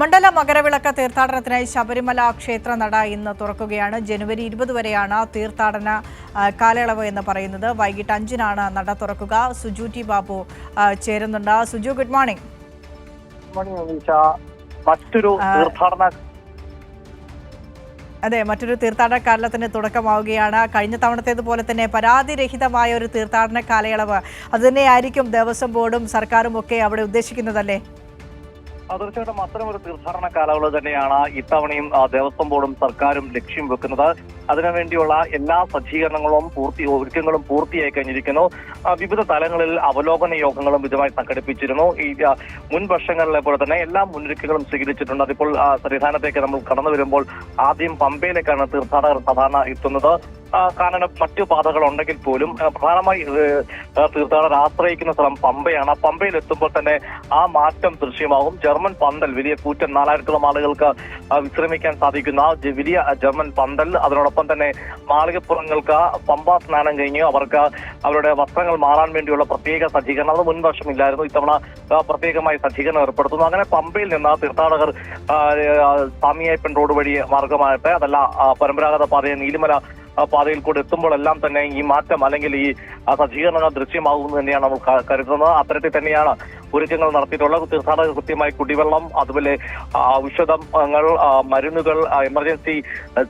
മണ്ഡല മകരവിളക്ക് തീർത്ഥാടനത്തിനായി ശബരിമല ക്ഷേത്ര നട ഇന്ന് തുറക്കുകയാണ്. ജനുവരി ഇരുപത് വരെയാണ് തീർത്ഥാടന കാലയളവ് എന്ന് പറയുന്നത്. വൈകിട്ട് അഞ്ചിനാണ് നട തുറക്കുക. സുജു ടി ബാബു ചേരുന്നുണ്ട്. സുജു ഗുഡ് മോർണിംഗ് മറ്റൊരു തീർത്ഥാടന അതെ മറ്റൊരു തീർത്ഥാടന കാലത്തിന് തുടക്കമാവുകയാണ്. കഴിഞ്ഞ തവണത്തേതുപോലെ തന്നെ പരാതിരഹിതമായ ഒരു തീർത്ഥാടന കാലയളവ്. അതുതന്നെയായിരിക്കും ദേവസ്വം ബോർഡും സർക്കാരും ഒക്കെ അവിടെ ഉദ്ദേശിക്കുന്നതല്ലേ? തീർച്ചയായിട്ടും അത്തരമൊരു തീർത്ഥാടന കാലയളവ് തന്നെയാണ് ഇത്തവണയും ദേവസ്വം ബോർഡും സർക്കാരും ലക്ഷ്യം വെക്കുന്നത്. അതിനുവേണ്ടിയുള്ള എല്ലാ സജ്ജീകരണങ്ങളും പൂർത്തി ഒരുക്കങ്ങളും പൂർത്തിയായി കഴിഞ്ഞിരിക്കുന്നു. വിവിധ തലങ്ങളിൽ അവലോകന യോഗങ്ങളും ഇതുമായി സംഘടിപ്പിച്ചിരുന്നു. ഈ മുൻ വർഷങ്ങളിലെ പോലെ തന്നെ എല്ലാ മുന്നൊരുക്കങ്ങളും സ്വീകരിച്ചിട്ടുണ്ട്. അതിപ്പോൾ സന്നിധാനത്തേക്ക് നമ്മൾ കടന്നു വരുമ്പോൾ ആദ്യം പമ്പയിലേക്കാണ് തീർത്ഥാടകർ സാധാരണ എത്തുന്നത്. കാരണം മറ്റു പാതകൾ ഉണ്ടെങ്കിൽ പോലും പ്രധാനമായി തീർത്ഥാടകർ ആശ്രയിക്കുന്ന സ്ഥലം പമ്പയാണ്. ആ പമ്പയിൽ എത്തുമ്പോൾ തന്നെ ആ മാറ്റം ദൃശ്യമാകും. ജർമ്മൻ പന്തൽ വലിയ കൂറ്റൻ നാലായിരത്തോളം ആളുകൾക്ക് വിശ്രമിക്കാൻ സാധിക്കുന്ന ആ വലിയ ജർമ്മൻ പന്തൽ. അതിനോടൊപ്പം തന്നെ മാളികപ്പുറങ്ങൾക്ക് പമ്പ സ്നാനം കഴിഞ്ഞ് അവർക്ക് അവരുടെ വസ്ത്രങ്ങൾ മാറാൻ വേണ്ടിയുള്ള പ്രത്യേക സജ്ജീകരണം. അത് മുൻ വർഷം ഇല്ലായിരുന്നു. ഇത്തവണ പ്രത്യേകമായി സജ്ജീകരണം ഏർപ്പെടുത്തുന്നു. അങ്ങനെ പമ്പയിൽ നിന്ന് തീർത്ഥാടകർ സ്വാമിയായപ്പൻ റോഡ് വഴി മാർഗമായിട്ട് അതല്ല പരമ്പരാഗത പാതയെ നീലിമല പാതയിൽ കൂടെ എത്തുമ്പോഴെല്ലാം തന്നെ ഈ മാറ്റം അല്ലെങ്കിൽ ഈ സജ്ജീകരണങ്ങൾ ദൃശ്യമാകുമെന്ന് തന്നെയാണ് നമ്മൾ കരുതുന്നത്. അത്തരത്തിൽ തന്നെയാണ് ഒരുക്കങ്ങൾ നടത്തിയിട്ടുള്ളത് തീർത്ഥാടകർ കൃത്യമായി കുടിവെള്ളം അതുപോലെ ഔഷധങ്ങൾ മരുന്നുകൾ എമർജൻസി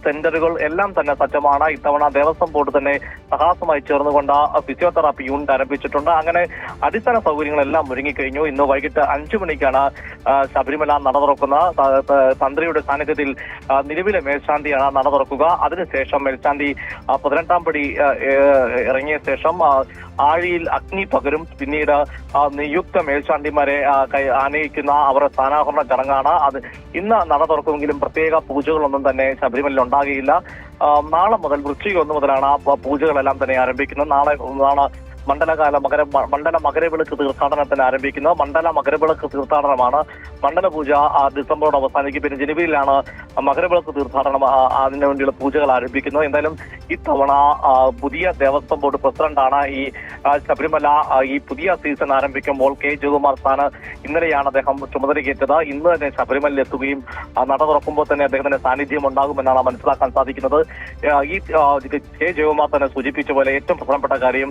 സെന്ററുകൾ എല്ലാം തന്നെ സജ്ജമാണ്. ഇത്തവണ ദേവസ്വം ബോർഡ് തന്നെ സഹാസമായി ചേർന്നുകൊണ്ട് ഫിസിയോതെറാപ്പി യൂണിറ്റ് ആരംഭിച്ചിട്ടുണ്ട്. അങ്ങനെ അടിസ്ഥാന സൗകര്യങ്ങളെല്ലാം ഒരുങ്ങിക്കഴിഞ്ഞു. ഇന്ന് വൈകിട്ട് അഞ്ചു മണിക്കാണ് ശബരിമല നട തുറക്കുന്ന തന്ത്രിയുടെ സാന്നിധ്യത്തിൽ നിലവിലെ മേൽശാന്തിയാണ് നട തുറക്കുക അതിനുശേഷം മേൽശാന്തി പതിനെട്ടാം പടി ഇറങ്ങിയ ശേഷം ആഴിയിൽ അഗ്നി പകരും. പിന്നീട് നിയുക്ത നിയുക്ത മേൽശാന്തിമാരെ ആനയിക്കുന്ന അവരുടെ സ്ഥാനാഹരണ ചടങ്ങാണ് അത്. ഇന്ന് നട തുറക്കുമെങ്കിലും പ്രത്യേക പൂജകളൊന്നും തന്നെ ശബരിമലയിൽ ഉണ്ടാകുകയില്ല നാളെ മുതൽ വൃശ്ചിക ഒന്ന് മുതലാണ് പൂജകളെല്ലാം തന്നെ ആരംഭിക്കുന്നത്. നാളെ നാളെ മണ്ഡലകാല മകര മണ്ഡല മകരവിളക്ക് തീർത്ഥാടനത്തിന് ആരംഭിക്കുന്നത്. മണ്ഡല മകരവിളക്ക് തീർത്ഥാടനമാണ്. മണ്ഡലപൂജ ഡിസംബറോട് അവസാനിക്കും. പിന്നെ ജനുവരിയിലാണ് മകരവിളക്ക് തീർത്ഥാടനം അതിനു വേണ്ടിയുള്ള പൂജകൾ ആരംഭിക്കുന്നത്. എന്തായാലും ഇത്തവണ പുതിയ ദേവസ്വം ബോർഡ് പ്രസിഡന്റാണ് ഈ ശബരിമല ഈ പുതിയ സീസൺ ആരംഭിക്കുമ്പോൾ കെ. ജയകുമാർ സ്ഥാന ഇന്നലെയാണ് അദ്ദേഹം ചുമതലയേറ്റത്. ഇന്ന് തന്നെ ശബരിമലയിൽ എത്തുകയും നട തുറക്കുമ്പോൾ തന്നെ അദ്ദേഹത്തിന്റെ സാന്നിധ്യം ഉണ്ടാകുമെന്നാണ് മനസ്സിലാക്കാൻ സാധിക്കുന്നത്. ഈ കെ. ജയകുമാർ തന്നെ സൂചിപ്പിച്ച പോലെ ഏറ്റവും പ്രധാനപ്പെട്ട കാര്യം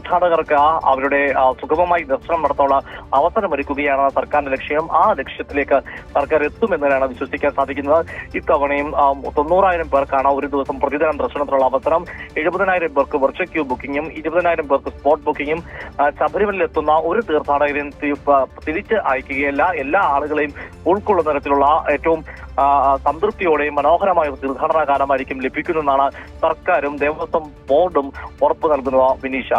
തീർത്ഥാടകർക്ക് അവരുടെ സുഗമമായി ദർശനം നടത്താനുള്ള അവസരമൊരുക്കുകയാണ് സർക്കാരിന്റെ ലക്ഷ്യം. ആ ലക്ഷ്യത്തിലേക്ക് സർക്കാർ എത്തുമെന്നതിനാണ് വിശ്വസിക്കാൻ സാധിക്കുന്നത്. ഇത്തവണയും തൊണ്ണൂറായിരം പേർക്കാണ് ഒരു ദിവസം പ്രതിദിനം ദർശനത്തിനുള്ള അവസരം. എഴുപതിനായിരം പേർക്ക് വെർച്വൽ ക്യൂ ബുക്കിംഗും ഇരുപതിനായിരം പേർക്ക് സ്പോട്ട് ബുക്കിംഗും ആ, ശബരിമലയിൽ എത്തുന്ന ഒരു തീർത്ഥാടകരെയും തിരിച്ച് അയക്കുകയല്ല. എല്ലാ ആളുകളെയും ഉൾക്കൊള്ളുന്ന തരത്തിലുള്ള ഏറ്റവും സംതൃപ്തിയോടെയും മനോഹരമായ ഒരു തീർത്ഥാടന കാലമായിരിക്കും ലഭിക്കുന്നതെന്നാണ് സർക്കാരും ദേവസ്വം ബോർഡും ഉറപ്പു നൽകുന്നത് വിനീഷ.